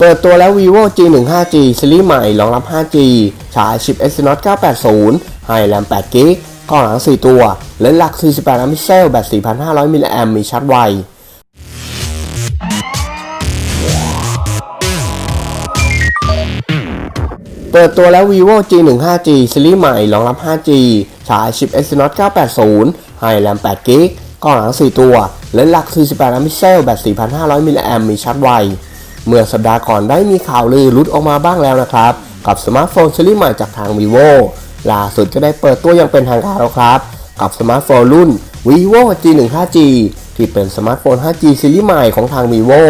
เปิดตัวแล้ว vivo G1 5G ซีรีส์ใหม่รองรับ 5G ฉายชิป Exynos 980 ให้แรม8 g b กล้องหลัง 4 ตัว เลนส์หลัก 48 ล้านพิกเซล แบต 4,500 มิลลิแอมมีชาร์จไว เปิดตัวแล้ว vivo G1 5G ซีรีส์ใหม่รองรับ 5G ฉายชิป Exynos 980 ให้แรม8 g b กล้องหลัง 4 ตัว เลนส์หลัก 48 ล้านพิกเซล แบต 4,500 มิลลิแอมมีชาร์จไว เมื่อสัปดาห์ก่อนได้มีข่าวลือรุดออกมาบ้างแล้วนะครับ กับสมาร์ทโฟนซีรีส์ใหม่จากทาง vivo ล่าสุดก็ได้เปิดตัวอย่างเป็นทางการแล้วครับ กับสมาร์ทโฟนรุ่น vivo G1 5G ที่เป็นสมาร์ทโฟน 5G ซีรีส์ใหม่ของทาง vivo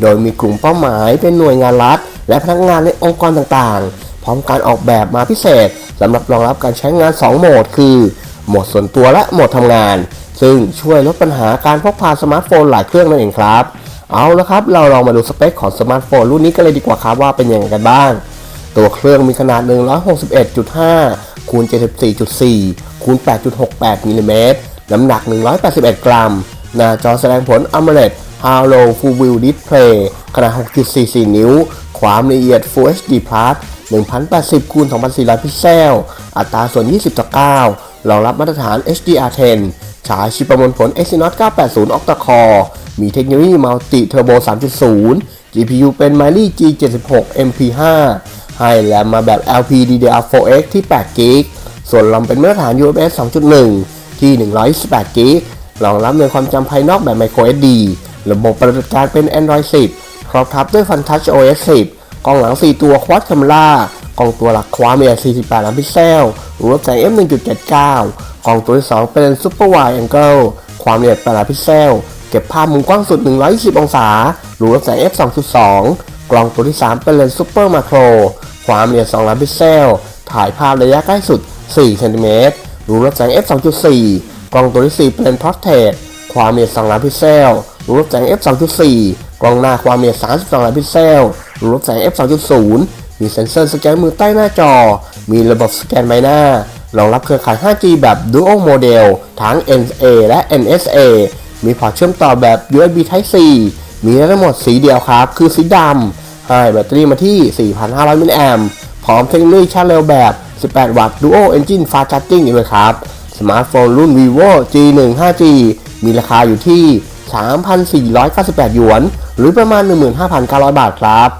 โดยมีกลุ่มเป้าหมายเป็นหน่วยงานรัฐ และพนักงานในองค์กรต่างๆ พร้อมการออกแบบมาพิเศษสำหรับรองรับการใช้งาน 2 โหมด คือ โหมดส่วนตัวและโหมดทำงาน ซึ่งช่วยลดปัญหาการพกพาสมาร์ทโฟนหลายเครื่องนั่นเองครับ เอาละครับ เราลองมาดูสเปคของสมาร์ทโฟนรุ่นนี้กันเลยดีกว่าครับว่าเป็นยังไงกันบ้าง ตัวเครื่องมีขนาด 161.5คูณ74.4คูณ8.68มิลลิเมตรน้ำหนัก 181 กรัม หน้าจอแสดงผล AMOLED Halo Full View Display ขนาด 6.44 นิ้ว ความละเอียด Full HD Plus 1080คูณ2400 พิกเซล อัตราส่วน 20 ต่อ 9 รองรับมาตรฐาน HDR10 ฉายชิปประมวลผล Exynos 980 Octa-core มีเทคโนโลยี Multi Turbo 3.0 GPU เป็น Mali G76 MP5 ให้แรมมาแบบ LPDDR4X ที่8 g b ส่วนรอมเป็นมาตรฐาน UFS 2.1 ที่ 128 g b รองรับในความจำภายนอกแบบ microSD ระบบปฏิบัติการเป็น Android 10พร้อมทับด้วย FunTouch OS 10 กล้องหลัง 4 ตัว Quad Camera กล้องตัวหลักความละเอี48ล้านพิกเซลรูปแสง f 1.79 กล้องตัวที่ 2 เป็น Super Wide Angle ความละเอียด8ล้านพิกเซล เก็บภาพมุมกว้างสุด 120 องศารูปแสง f 2.2 กล้องตัวที่ 3 เป็นเลนส์ Super Macro คร ความละเอียด2ล้านพิกเซล ถ่ายภาพระยะใกล้สุด 4 เซนติเมตรรูรับแสง f 2.4 กล้องตัวที่ 4 เป็น Portrait ความละเอียด2ล้านพิกเซลรูรับแสง f 2.4 กล้องหน้าความละเอียด 32 ล้านพิกเซลรูรับแสง f 2.0 มีเซ็นเซอร์สแกนมือใต้หน้าจอ มีระบบสแกนใบหน้ารองรับเครือข่าย 5G แบบ Dual Model ทั้ง NA และ NSA มีพอร์ตเชื่อมต่อแบบ USB Type C มีได้ทั้งหมดสีเดียวครับ คือสีดำให้แบตเตอรี่มาที่ 4,500 มิลลิแอมพร้อมเทคโนโลยีชาร์จเร็วแบบ 18 วัตต์ Dual Engine Fast Charging อีกด้วยครับ สมาร์ทโฟนรุ่น vivo G1 5G มีราคาอยู่ที่ 3,498 หยวน หรือประมาณ 15,900 บาทครับ